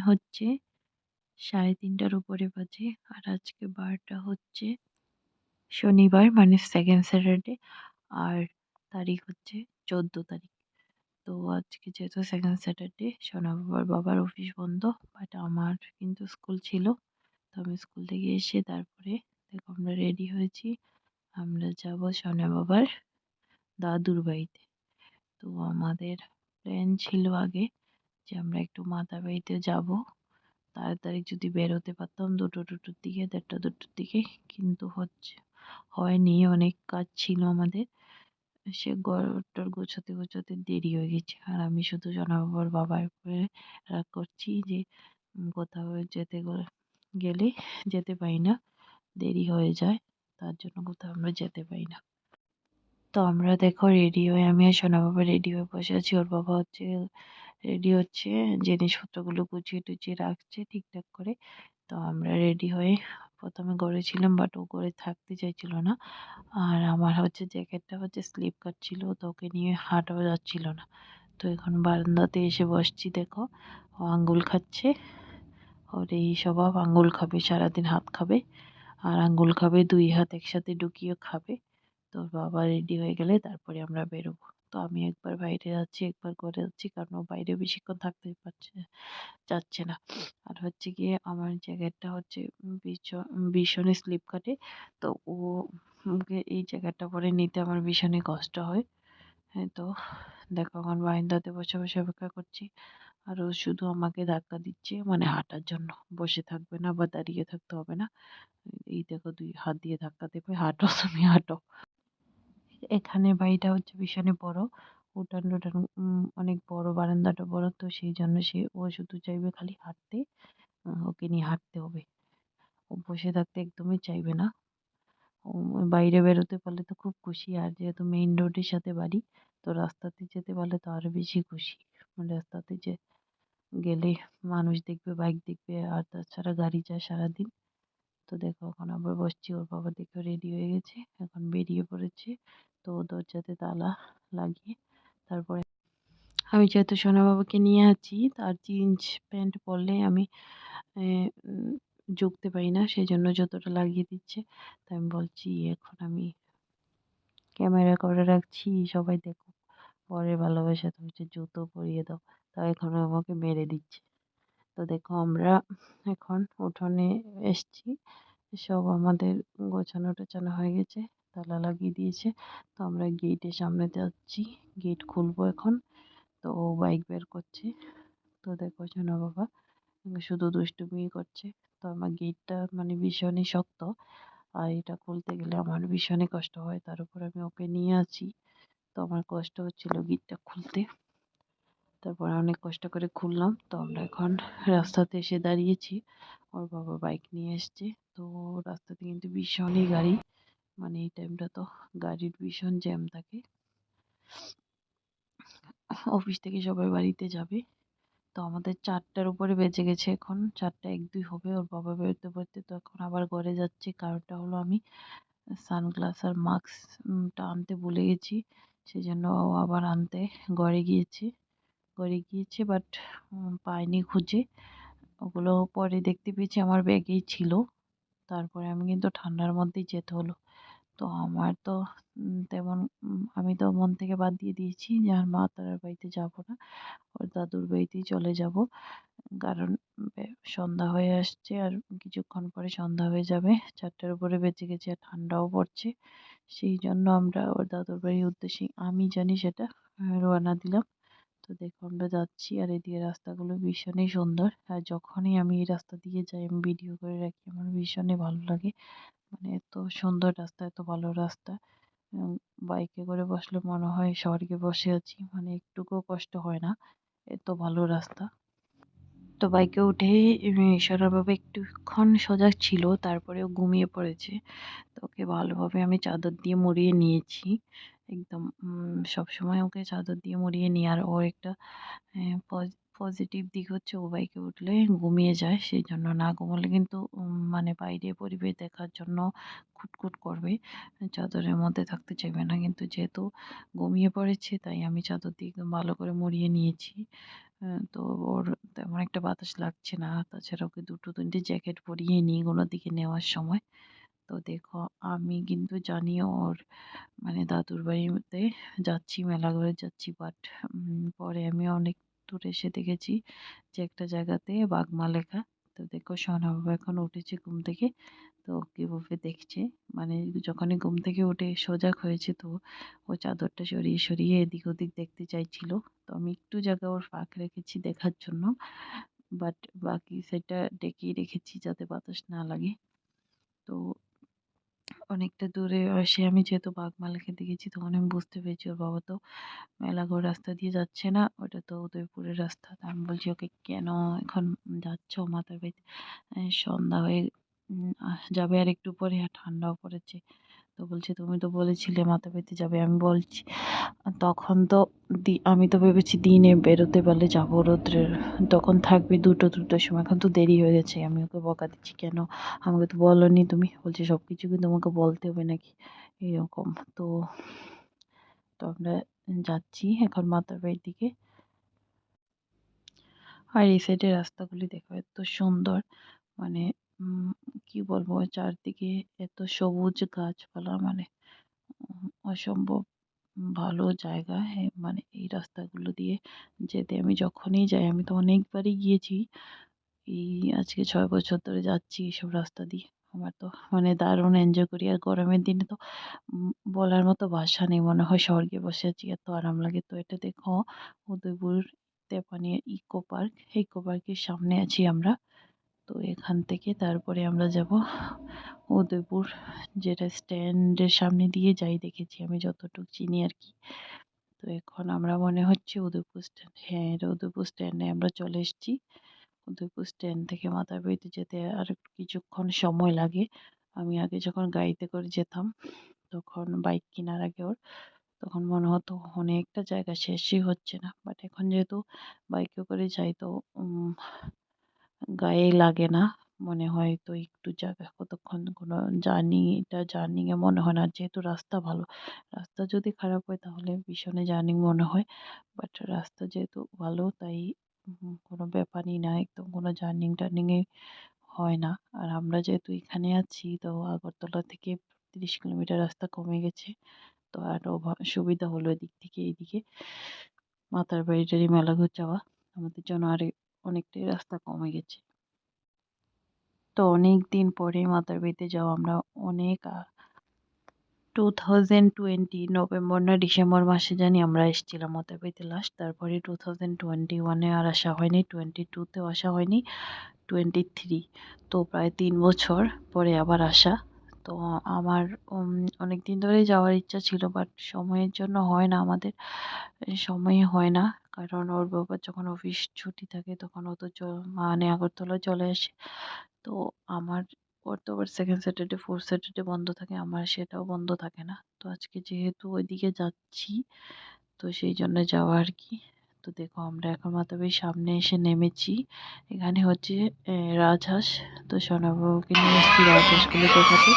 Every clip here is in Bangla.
হচ্ছে সাড়ে তিনটার উপরে বাজে। আর আজকে বারটা হচ্ছে শনিবার মানে সেকেন্ড স্যাটারডে আর তারিখ হচ্ছে চোদ্দ তারিখ। তো আজকে যেহেতু সেকেন্ড স্যাটারডে সোনা বাবার বাবার অফিস বন্ধ বাট আমার কিন্তু স্কুল ছিল। তো আমি স্কুল থেকে এসে তারপরে দেখো আমরা রেডি হয়েছি। আমরা যাব সোনা বাবার দাদুর বাড়িতে। তো আমাদের প্ল্যান ছিল আগে যে আমরা একটু মাতার বাড়িতে যাব। তাড়াতাড়ি যদি বেরোতে পারতাম দুটো দুটোর দিকে, দেড়টা দুটোর দিকে, কিন্তু হচ্ছে, হয়নি। অনেক কাজ ছিল আমাদের। সে ঘরটার গোছাতে গোছাতে দেরি হয়ে গেছে। আর আমি শুধু বাবার বাবার উপরে রাগ করছি যে কোথাও যেতে গেলে যেতে পারি না। দেরি হয়ে যায়, তার জন্য কোথাও আমরা যেতে পারি না। তো আমরা দেখো রেডি হয়ে, আমি আর সোনা বাবা রেডি হয়ে বসে আছি। ওর বাবা হচ্ছে রেডি হচ্ছে, জিনিসপত্রগুলো গুছিয়ে টুছিয়ে রাখছে ঠিকঠাক করে। তো আমরা রেডি হয়ে প্রথমে গড়েছিলাম বাট ও গড়ে থাকতে চাইছিল না। আর আমার হচ্ছে জ্যাকেটটা হচ্ছে স্লিপ কাটছিল তো ওকে নিয়ে হাঁটাও যাচ্ছিল না। তো এখন বারান্দাতে এসে বসছি, দেখো, ও আঙ্গুল খাচ্ছে। ওর এই স্বভাব, আঙ্গুল খাবে, সারাদিন হাত খাবে। আর আঙ্গুল খাবে, দুই হাত একসাথে ঢুকিয়ে খাবে। তো বাবা রেডি হয়ে গেলে তারপরে আমরা বেরোবো। তো আমি একবার বাইরে যাচ্ছি, একবার করে যাচ্ছি, কারণ ও বাইরে বেশিক্ষণ থাকতে পারছে, যাচ্ছে না। আর হচ্ছে গিয়ে আমার জ্যাকেটটা হচ্ছে ভীষণই স্লিপ কাটে, তো ও এই জ্যাকেটটা পরে নিতে আমার ভীষণই কষ্ট হয়। হ্যাঁ তো দেখো এখন বারান্দাতে বসে বসে অপেক্ষা করছি। আর ও শুধু আমাকে ধাক্কা দিচ্ছে মানে হাঁটার জন্য। বসে থাকবে না বা দাঁড়িয়ে থাকতে হবে না। এই দেখো দুই হাত দিয়ে ধাক্কা দেবে, হাঁটো তুমি, হাঁটো। এখানে বাড়িটা হচ্ছে ভীষণই বড়। উঠান টুঠান অনেক বড়, বারান্দাটা বড়, তো সেই জন্য সে, ও শুধু চাইবে খালি হাঁটতে ওকে নিয়ে হাঁটতে হবে। ও বসে থাকতে একদমই চাইবে না। বাইরে বেরোতে পারলে তো খুব খুশি, আর যেহেতু মেইন রোডের সাথে বাড়ি, তো রাস্তাতে যেতে পারলে তো আরও বেশি খুশি। মানে রাস্তাতে যে গেলে মানুষ দেখবে বাইক দেখবে, আর তাছাড়া গাড়ি যায় সারাদিন। তো দেখো এখন আবার বসছি, ওর বাবা দেখে রেডি হয়ে গেছে, এখন বেরিয়ে পড়েছে। তো দরজাতে তালা লাগিয়ে তারপরে আমি যেহেতু সোনা বাবাকে নিয়ে আছি, তার জিন্স প্যান্ট পরলে আমি জুকতে পারি না সেই জন্য যতটা লাগিয়ে দিচ্ছে, তাই আমি বলছি এখন আমি ক্যামেরা করে রাখছি, সবাই দেখো। পরে ভালোবাসা, তুমি জুতো পরিয়ে দাও, তাও এখন আমাকে মেরে দিচ্ছে। তো দেখো আমরা এখন উঠোনে এসছি। সব আমাদের গোছানো টোছানো হয়ে গেছে, তালা লাগিয়ে দিয়েছে। তো আমরা গেটের সামনে যাচ্ছি, গেট খুলবো এখন। তো ও বাইক বের করছে। তো দেখো শোনো বাবা, শুধু দুষ্টুমি করছে। তো আমার গেটটা মানে ভীষণই শক্ত। আর এটা খুলতে গেলে আমার ভীষণই কষ্ট হয়। তার উপর আমি ওকে নিয়ে আছি। তো আমার কষ্ট হচ্ছিল গেটটা খুলতে। তারপর অনেক কষ্ট করে খুললাম। তো আমরা এখন রাস্তাতে এসে দাঁড়িয়েছি। ওর বাবা বাইক নিয়ে এসছে। তো রাস্তাতে কিন্তু ভীষণই গাড়ি। মানে এই টাইমটা তো গাড়ির ভীষণ জ্যাম থাকে। অফিস থেকে সবাই বাড়িতে যাবে। তো আমাদের চারটার উপরে বেজে গেছে এখন। চারটা এক দুই হবে। ওর বাবা বেরোতে বেরোতে তো এখন আবার ঘরে যাচ্ছে। কারণটা হলো আমি সানগ্লাস আর মাস্কটা আনতে ভুলে গেছি। সেই জন্য আবার আনতে ঘরে গিয়েছে। ঘরে গিয়েছে বাট পাইনি খুঁজে। ওগুলো পরে দেখতে পেয়েছি, আমার ব্যাগেই ছিল। তারপরে আমি কিন্তু ঠান্ডার মধ্যেই যেতে হলো। তো আমার তো তেমন আমি তো মন থেকে বাদ দিয়ে দিয়েছি যে আর মা তারার বাড়িতে যাব না। ওর দাদুর বাড়িতেই চলে যাব। কারণ সন্ধ্যা হয়ে আসছে আর কিছুক্ষণ পরে সন্ধ্যা হয়ে যাবে। চারটার উপরে বেঁচে গেছে আর ঠান্ডাও পড়ছে। সেই জন্য আমরা ওর দাদুর বাড়ির উদ্দেশ্যে আমি জানি সেটা, রওনা দিলাম। তো দেখো আমরা যাচ্ছি আর এদিকে রাস্তাগুলো ভীষণই সুন্দর। আর যখনই আমি এই রাস্তা দিয়ে যাই, আমি ভিডিও করে রাখি, আমার ভীষণই ভালো লাগে। মানে এত সুন্দর রাস্তা, এত ভালো রাস্তা। বাইকে করে বসলে মনে হয় স্বর্গে বসে আছি। মানে একটুকুও কষ্ট হয় না, এত ভালো রাস্তা। তো বাইকে উঠেই ঈশ্বরবাবু একটুক্ষণ সজাগ ছিল, তারপরেও ঘুমিয়ে পড়েছে। তো ওকে ভালোভাবে আমি চাদর দিয়ে মুড়িয়ে নিয়েছি। একদম সবসময় ওকে চাদর দিয়ে মুড়িয়ে নিই। আর ওর একটা পজিটিভ দিক হচ্ছে ও বাইকে উঠলে ঘুমিয়ে যায়। সেই জন্য না ঘুমোলে কিন্তু মানে বাইরে পরিবেশ দেখার জন্য খুটখুট করবে। চাদরের মধ্যে থাকতে চাইবে না। কিন্তু যেহেতু ঘুমিয়ে পড়েছে, তাই আমি চাদর দিয়ে একদম ভালো করে মুড়িয়ে নিয়েছি। তো ওর তেমন একটা বাতাস লাগছে না। তাছাড়া ওকে দুটো, তিনটে জ্যাকেট পরিয়ে নিই কোনো দিকে নেওয়ার সময়। তো দেখো, আমি কিন্তু জানি ওর মানে দাদুর বাড়িতে যাচ্ছি, মেলা ঘুরে যাচ্ছি বাট পরে আমি অনেক দূরে এসে দেখেছি যে একটা জায়গাতে বাগমা লেখা। তো দেখো, সোনা বাবা এখন উঠেছে ঘুম থেকে, তো কীভাবে দেখছে। মানে যখনই ঘুম থেকে উঠে সজাগ হয়েছে তো ও চাদরটা সরিয়ে সরিয়ে এদিক ওদিক দেখতে চাইছিল। তো আমি একটু জায়গা ওর ফাঁক রেখেছি দেখার জন্য বাট বাকি সেটা ডেকেই রেখেছি যাতে বাতাস না লাগে। তো অনেকটা দূরে আসে। আমি যেহেতু বাঘমালাকে দেখেছি, তখন আমি বুঝতে পেরেছি ওর বাবা তো মেলাঘর রাস্তা দিয়ে যাচ্ছে না, ওটা তো উদয়পুরের রাস্তা। আমি বলছি, ওকে কেন এখন যাচ্ছ মাথার বাড়িতে সন্ধ্যা হয়ে যাবে আর একটু পরে, আর ঠান্ডাও পড়েছে। তো বলছে, তুমি তো বলেছিলে মাথা পেতে যাবে। আমি বলছি, তখন তো দি- আমি তো ভেবেছি দিনে বেরোতে পারলে যাব রোদ্রের। তখন থাকবে দুটো, দুটোর সময়। এখন তো দেরি হয়ে গেছে। আমি ওকে বকা দিচ্ছি, কেন? আমাকে তো বলনি তুমি? বলছে সব কিছু কি তোমাকে বলতে হবে নাকি? এরকম। তো তো আমরা যাচ্ছি এখন মাতার বাড়ির দিকে। আর এই সাইডের রাস্তাগুলি দেখো, এত সুন্দর। মানে কি বলব? চারদিকে এত সবুজ গাছপালা মানে অসম্ভব ভালো জায়গা। মানে এই রাস্তাগুলো দিয়ে যেতে আমি যখনই যাই, আমি তো অনেকবারই গিয়েছি। এই আজকে ছয় বছর ধরে যাচ্ছি এইসব রাস্তা দিয়ে। আমার তো মানে দারুণ এনজয় করি। আর গরমের দিনে তো বলার মতো ভাষা নেই। মনে হয় স্বর্গে বসে আছি। এত আরাম লাগে। তো এটা দেখো, Udaipur, Tepania eco park. Eco পার্কের সামনে আছি আমরা। তো এখান থেকে তারপরে আমরা যাব উদয়পুর, যেটা স্ট্যান্ডের সামনে দিয়ে যাই দেখেছি আমি যতটুকু চিনি আর কি। তো এখন আমরা মনে হচ্ছে উদয়পুর স্ট্যান্ড হ্যাঁ এটা উদয়পুর স্ট্যান্ডে আমরা চলে এসেছি। উদয়পুর স্ট্যান্ড থেকে মাথারবাড়িতে যেতে আর কিছুক্ষণ সময় লাগে। আমি আগে যখন গাড়িতে করে যেতাম, তখন বাইক কেনার আগে ওর, তখন মনে হতো অনেকটা জায়গা শেষই হচ্ছে না। বাট এখন যেহেতু বাইকে করে যাই তো গায়ে লাগে না। মনে হয় তো একটু জায়গা কতক্ষণ কোনো জার্নিটা জার্নিংয়ে মনে হয় না। যেহেতু রাস্তা ভালো, রাস্তা যদি খারাপ হয় তাহলে ভীষণই জার্নি মনে হয়। বাট রাস্তা যেহেতু ভালো তাই কোনো ব্যাপারই না, একদম কোনো জার্নিং টার্নিংয়ে হয় না। আর আমরা যেহেতু এখানে আছি তো আগরতলা থেকে তিরিশ কিলোমিটার রাস্তা কমে গেছে। তো আরও সুবিধা হলো এদিক থেকে এইদিকে মাতার বাড়ি টাড়ি মেলাঘর যাওয়া। আমাদের জন্য আর অনেকটাই রাস্তা কমে গেছে। তো অনেক দিন পরে মাতার বাড়িতে যাওয়া আমরা অনেক টু থাউজেন্ড টোয়েন্টি নভেম্বর না ডিসেম্বর মাসে জানি আমরা এসেছিলাম মাতার বাড়িতে লাস্ট তারপরে টু থাউজেন্ড টোয়েন্টি ওয়ানে আর আসা হয়নি টোয়েন্টি টুতেও আসা হয়নি টোয়েন্টি থ্রি তো প্রায় তিন বছর পরে আবার আসা। তো আমার অনেক দিন ধরেই যাওয়ার ইচ্ছা ছিল বাট সময়ের জন্য হয় না আমাদের, সময় হয় না। কারণ ওর বাবার যখন অফিস ছুটি থাকে তখন ও তো মানে আগরতলা চলে আসে। তো আমার ওর তো আবার সেকেন্ড স্যাটারডে ফোর্থ স্যাটারডে বন্ধ থাকে, আমার সেটাও বন্ধ থাকে না। তো আজকে যেহেতু ওইদিকে যাচ্ছি, তো সেই জন্য যাওয়া আর কি। তো দেখো আমরা এখন মাতাবের সামনে এসে নেমেছি। এখানে হচ্ছে রাজহাঁস। তো সোনাবাবুকে নিয়ে এসেছি রাজহাঁসগুলো দেখাতে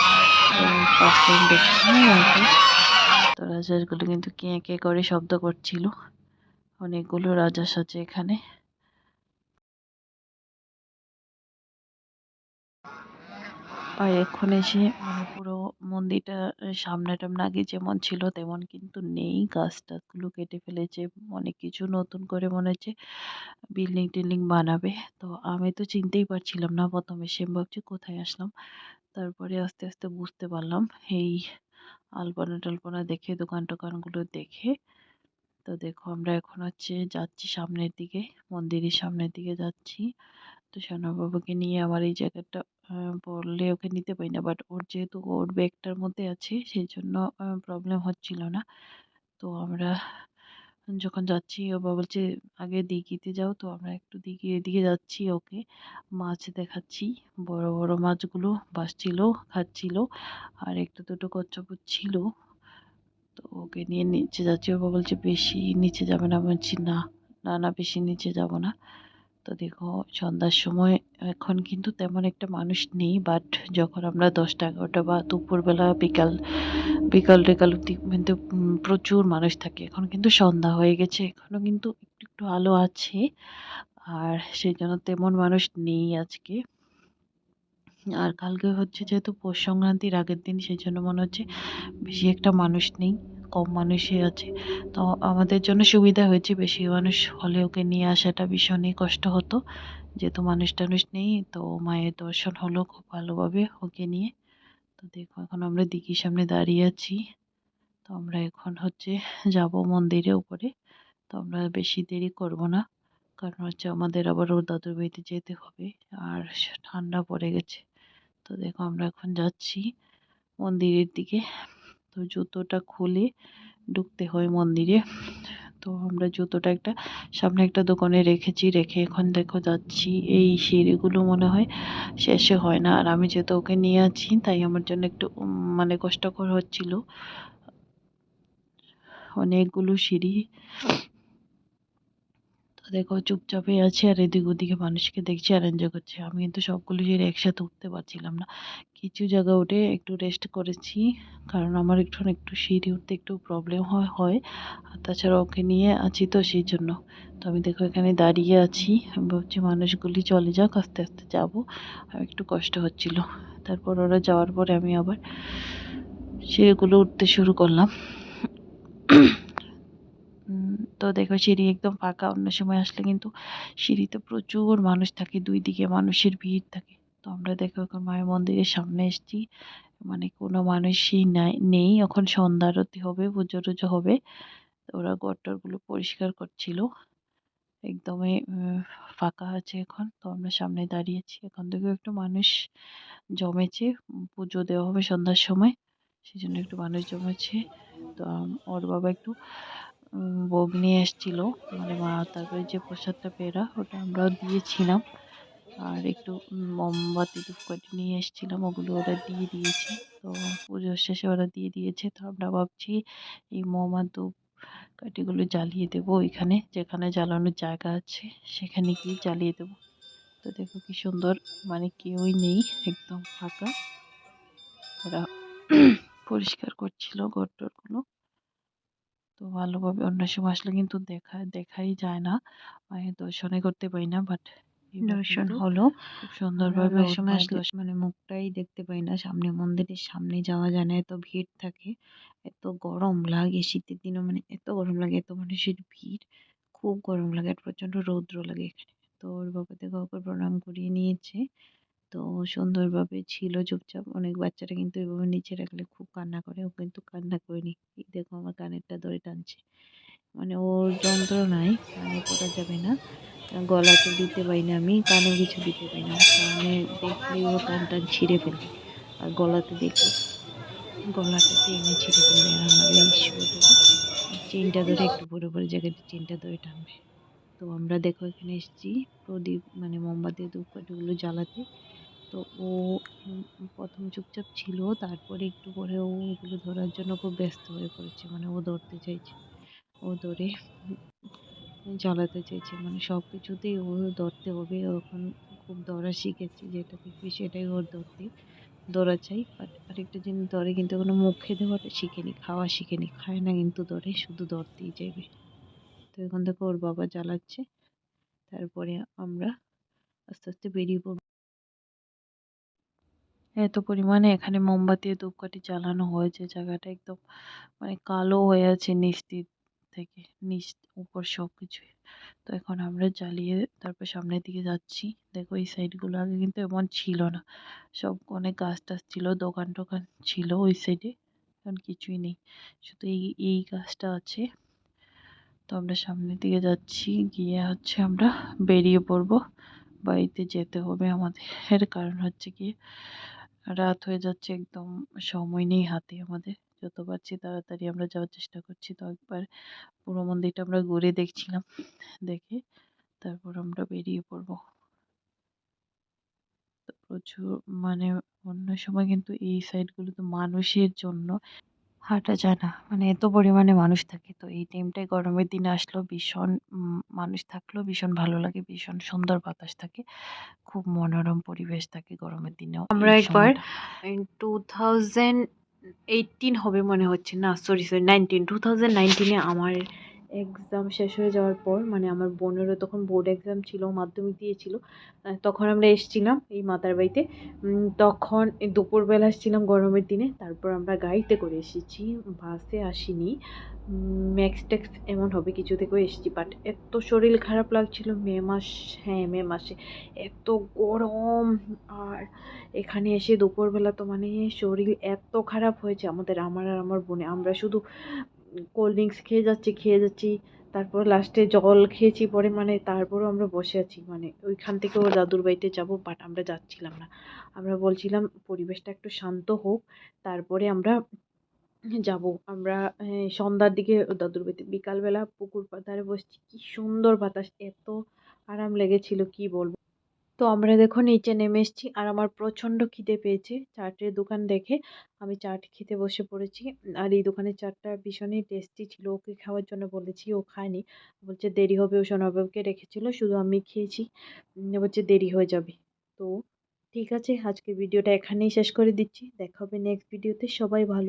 ফার্স্ট দেখছি রাজহাঁস তো রাজহাঁসগুলো কিন্তু কে কে করে শব্দ করছিল। অনেকগুলো রাজহাঁস আছে এখানে। আর এখন এসে মানে পুরো মন্দিরটা সামনে টামনে আগে যেমন ছিল তেমন কিন্তু নেই। গাছ টাছগুলো কেটে ফেলেছে, অনেক কিছু নতুন করে মনে হচ্ছে বিল্ডিং টিল্ডিং বানাবে। তো আমি তো চিনতেই পারছিলাম না প্রথমে, সে ভাবছি কোথায় আসলাম। তারপরে আস্তে আস্তে বুঝতে পারলাম, এই আলপনা টালপনা দেখে দোকান টোকানগুলো দেখে তো দেখো আমরা এখন হচ্ছে যাচ্ছি সামনের দিকে, মন্দিরের সামনের দিকে যাচ্ছি। তো বাবাকে নিয়ে আমার এই জায়গাটা বললে ওকে নিতে পারি না বাট ওর যেহেতু ওর ব্যাগটার মধ্যে আছে সেই জন্য প্রবলেম হচ্ছিল না। তো আমরা যখন যাচ্ছি, ও বলছে, আগে দিঘিতে যাও তো, আমরা একটু দিঘি, এদিকে যাচ্ছি ওকে। মাছ দেখাচ্ছি, বড় বড় মাছগুলো ভাসছিল খাচ্ছিল, আর একটা দুটো কচ্ছপ ছিল। তো ওকে নিয়ে নিচে যাচ্ছি। ও বাবা বলছে, বেশি নিচে যাবে না। বলছি, না না না, বেশি নিচে যাব না। তো দেখো, সন্ধ্যার সময় এখন কিন্তু তেমন একটা মানুষ নেই বাট যখন আমরা দশটা, এগারোটা বা দুপুরবেলা বিকাল বিকাল টিকাল কিন্তু প্রচুর মানুষ থাকে। এখন কিন্তু সন্ধ্যা হয়ে গেছে এখনও কিন্তু একটু একটু আলো আছে, আর সেই জন্য তেমন মানুষ নেই আজকে। আর কালকে হচ্ছে যেহেতু পৌষ সংক্রান্তির আগের দিন সেই জন্য মনে হচ্ছে বেশি একটা মানুষ নেই, কম মানুষই আছে। তো আমাদের জন্য সুবিধা হয়েছে, বেশি মানুষ হলে ওকে নিয়ে আসাটা ভীষণই কষ্ট হতো। যেহেতু মানুষ টানুষ নেই, তো মায়ের দর্শন হলো খুব ভালোভাবে ওকে নিয়ে। তো দেখো, এখন আমরা দিঘির সামনে দাঁড়িয়ে আছি। তো আমরা এখন হচ্ছে যাব মন্দিরে উপরে। তো আমরা বেশি দেরি করব না, কারণ হচ্ছে আমাদের আবার ওর দাদুর বাড়িতে যেতে হবে, আর ঠান্ডা পড়ে গেছে। তো দেখো আমরা এখন যাচ্ছি মন্দিরের দিকে। তো জুতোটা খুলে ঢুকতে হয় মন্দিরে। তো আমরা জুতোটা একটা সামনে একটা দোকানে রেখেছি, রেখে এখন দেখো যাচ্ছি। এই সিঁড়িগুলো মনে হয় শেষে হয় না। আর আমি যেহেতু ওকে নিয়ে আছি, তাই আমার জন্য একটু মানে কষ্টকর হচ্ছিল। অনেকগুলো সিঁড়ি দেখো চুপচাপে আছে আর এদিক ওদিকে মানুষকে দেখছি আর এনজয় করছে। আমি কিন্তু সবগুলো সিঁড়ি একসাথে উঠতে পারছিলাম না। কিছু জায়গা উঠে একটু রেস্ট করেছি, কারণ আমার একটু একটু সিঁড়ি উঠতে একটু প্রবলেম হয় হয়। আর তাছাড়া ওকে নিয়ে আছি তো সেই জন্য। তো আমি দেখো এখানে দাঁড়িয়ে আছি। আমি ভাবছি মানুষগুলি চলে যাক, আস্তে আস্তে যাব। আর একটু কষ্ট হচ্ছিল। তারপর ওরা যাওয়ার পরে আমি আবার সিঁড়িগুলো উঠতে শুরু করলাম। তো দেখো সিঁড়ি একদম ফাঁকা, অন্য সময় আসলে কিন্তু সিঁড়িতে প্রচুর মানুষ থাকে, দুই দিকে মানুষের ভিড় থাকে। তো আমরা দেখো এখন মায়ের মন্দিরের সামনে এসেছি। মানে কোনো মানুষই নাই, নেই। এখন সন্ধ্যা আরতি হবে, পুজো টুজো হবে। ওরা গট্টরগুলো পরিষ্কার করছিল। একদমই ফাঁকা আছে এখন। তো আমরা সামনে দাঁড়িয়েছি এখন থেকে একটু মানুষ জমেছে। পুজো দেওয়া হবে সন্ধ্যার সময়। সেই জন্য একটু মানুষ জমেছে। তো ওর বাবা একটু ভোগ নিয়ে এসেছিল। মানে মা, তারপরে যে প্রসাদটা পেরা ওটা আমরাও দিয়েছিলাম। আর একটু মোমবাতি, ধূপকাঠি নিয়ে এসেছিলাম, ওগুলো ওরা দিয়ে দিয়েছে। তো পুজোর শেষে ওরা দিয়ে দিয়েছে। তো আমরা ভাবছি, এই মোম আর ধূপ কাঠিগুলো জ্বালিয়ে দেবো ওইখানে, যেখানে জ্বালানোর জায়গা আছে, সেখানে গিয়ে জ্বালিয়ে দেবো। তো দেখো কি সুন্দর মানে কেউই নেই, একদম ফাঁকা। ওরা পরিষ্কার করছিল গট্টরগুলো তো ভালোভাবে অন্য সময় আসলে কিন্তু দেখা দেখাই যায় না। মায়ের দর্শনে করতে পারি না বাট দর্শন হলো। খুব সুন্দরভাবে সময় আসলে মানে মুখটাই দেখতে পাই না। সামনে মন্দিরের সামনে যাওয়া যায় না এত ভিড় থাকে। এত গরম লাগে শীতের দিনে মানে এত গরম লাগে এত মানুষের ভিড়। খুব গরম লাগে আর প্রচণ্ড রৌদ্র লাগে এখানে। তো ওর বাবা থেকে ওকে প্রণাম করিয়ে নিয়েছে। তো সুন্দরভাবে ছিল চুপচাপ। অনেক বাচ্চারা কিন্তু এভাবে নিচে রাখলে খুব কান্না করে। ও কিন্তু কান্না করেনি। দেখো আমার কানেরটা ধরে টানছে। মানে ওর যন্ত্রণায় কানে পড়া যাবে না। গলাতে দিতে পারি না আমি কানেও কিছু দিতে পারি না। কানে দেখলেই ও টান টান ছিঁড়ে ফেলে আর গলাতে দেখলে গলাটা টেনে ছিঁড়ে ফেলবে। আর আমার এই চেনটা ধরে একটু বড় বড় জায়গাতে চেনটা ধরে টানবে। তো আমরা দেখো এখানে এসেছি প্রদীপ মানে মোমবাতি ধূপকাঠিগুলো জ্বালাতে। তো ও প্রথম চুপচাপ ছিল, তারপরে একটু পরে ও ওগুলো ধরার জন্য খুব ব্যস্ত হয়ে পড়েছে মানে ও ধরতে চাইছে। ও ধরে জ্বালাতে চাইছে মানে সব কিছুতেই ও ধরতে হবে ও এখন খুব ধরা শিখেছে, যেটা দেখবি সেটাই ওর ধরতে ধরা চাই। বাট আরেকটা জিনিস ধরে কিন্তু এখনও মুখে দেওয়াটা শিখেনি, খাওয়া শিখেনি, খায় না কিন্তু ধরে শুধু ধরতেই চাইবে তো এখান থেকে ওর বাবা জ্বালাচ্ছে তারপরে আমরা আস্তে আস্তে বেরিয়ে পড়ব। এত পরিমাণে এখানে মোমবাতি ধূপকাঠি জ্বালানো হয়েছে, জায়গাটা একদম মানে কালো হয়ে আছে নিচ থেকে নিচ উপর সব কিছু তো এখন আমরা জ্বালিয়ে তারপর সামনের দিকে যাচ্ছি। দেখো এই সাইডগুলো আগে কিন্তু এমন ছিল না। সব অনেক গাছ টাছ ছিল দোকান টোকান ছিল ওই সাইডে, এখন কিছুই নেই। শুধু এই এই গাছটা আছে। তো আমরা সামনের দিকে যাচ্ছি, গিয়ে হচ্ছে আমরা বেরিয়ে পড়ব। বাড়িতে যেতে হবে আমাদের। কারণ হচ্ছে কি রাত হয়ে যাচ্ছে একদম সময় নেই হাতে আমাদের। যত পারছি তাড়াতাড়ি আমরা যাওয়ার চেষ্টা করছি, তো একবার পুরো মন্দিরটা আমরা ঘুরে দেখছিলাম, দেখে তারপর আমরা বেরিয়ে পড়ব। প্রচুর মানে অন্য সময় কিন্তু এই সাইডগুলোতে মানুষের জন্য হাঁটা যায় না মানে এত পরিমাণে মানুষ থাকে। তো এই টাইমটাই গরমের দিনে আসলো ভীষণ মানুষ থাকলেও ভীষণ ভালো লাগে ভীষণ সুন্দর বাতাস থাকে। খুব মনোরম পরিবেশ থাকে গরমের দিনেও। আমরা একবার টু থাউজেন্ড এইটিন হবে মনে হচ্ছে। না sorry sorry nineteen two thousand নাইনটিনে আমার এক্সাম শেষ হয়ে যাওয়ার পর মানে আমার বোনেরও তখন বোর্ড এক্সাম ছিল, মাধ্যমিক দিয়েছিল তখন আমরা এসেছিলাম এই মাতার বাড়িতে। তখন দুপুরবেলা এসেছিলাম গরমের দিনে, তারপর আমরা গাড়িতে করে এসেছি, বাসে আসিনি। ম্যাক্স ট্যাক্স এমন হবে কিছুতে করে এসেছি বাট এত শরীর খারাপ লাগছিল মে মাস হ্যাঁ মে মাসে। এত গরম, আর এখানে এসে দুপুরবেলা তো মানে শরীর এত খারাপ হয়েছে আমাদের, আমার আর আমার বোনে। আমরা শুধু কোল্ড ড্রিঙ্কস খেয়ে যাচ্ছি খেয়ে যাচ্ছি, তারপর লাস্টে জল খেয়েছি পরে মানে তারপরেও আমরা বসে আছি মানে ওইখান থেকে ও দাদুর বাড়িতে যাব বাট আমরা যাচ্ছিলাম না। আমরা বলছিলাম পরিবেশটা একটু শান্ত হোক, তারপরে আমরা যাব। আমরা সন্ধ্যার দিকে দাদুর বাড়িতে, বিকালবেলা পুকুর পাড়ে বসছি, কি সুন্দর বাতাস, এত আরাম লেগেছিল, কি বলব? তো আমরা দেখো নিচে নেমে এসেছি আর আমার প্রচণ্ড খিদে পেয়েছে। চাটের দোকান দেখে আমি চাট খেতে বসে পড়েছি আর এই দোকানের চাটটা ভীষণই টেস্টি ছিল। ওকে খাওয়ার জন্য বলেছি, ও খায়নি। বলছে, দেরি হবে। ও সোনাবাবুকে রেখেছিল, শুধু আমি খেয়েছি। বলছে, দেরি হয়ে যাবে। তো ঠিক আছে আজকে ভিডিওটা এখানেই শেষ করে দিচ্ছি। দেখা হবে নেক্সট ভিডিওতে সবাই ভালো